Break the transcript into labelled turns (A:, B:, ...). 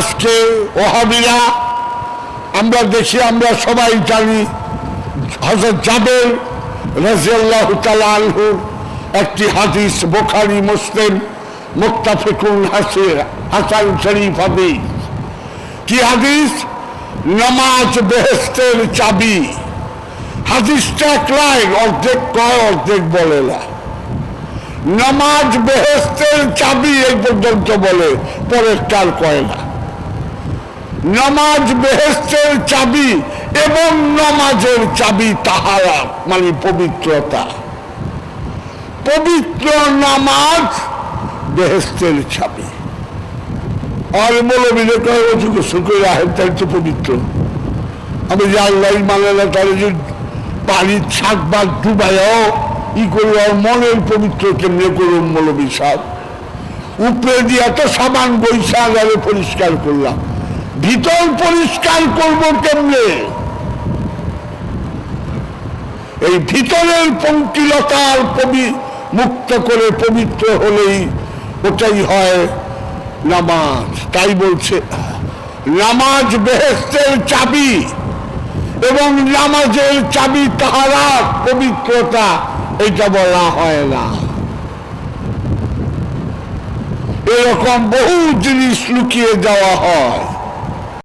A: আজকে ওহাবিরা আমরা দেখি, আমরা সবাই জানি হজরত জাবের রাজিয়াল্লাহ তালু একটি হাদিস বোখারি, মুসলিম মুক্তাফিকুল হাসির হাসান শরীফ হাদিস। কি হাদিস? নামাজ বেহেস্তের চাবি। হাদিসটা এক লাইন, অর্ধেক কয়, অর্ধেক বলে না। নামাজ বেহেস্তের চাবি এই পর্যন্ত বলে পরের কাল কয় না। নামাজ বেহেস্তের চাবি এবং নামাজের চাবি তাহারা মানে পবিত্রতা। পবিত্র নামাজ বেহেস্তের চাবি। আর গোসল করে তাই তো পবিত্র। আমি যে আল্লাহ মানে না, তাহলে যে পানির ছাক বা ডুবাইও ই আর মনের পবিত্র কেমনে করুন মৌলবী সাহেব? উপরে দিয়ে এত সাবান বৈশাখ আগে পরিষ্কার করলাম। ভিতর পরিষ্কার করব কেমনে? এই ভিতরের পঙ্কিলতার কবি মুক্ত করে পবিত্র হলেই ওটাই হয় নামাজ। তাই বলছে, নামাজ বেহেস্তের চাবি এবং নামাজের চাবি তাহারা পবিত্রতা এটা বলা হয় না। এরকম বহু জিনিস লুকিয়ে দেওয়া হয়।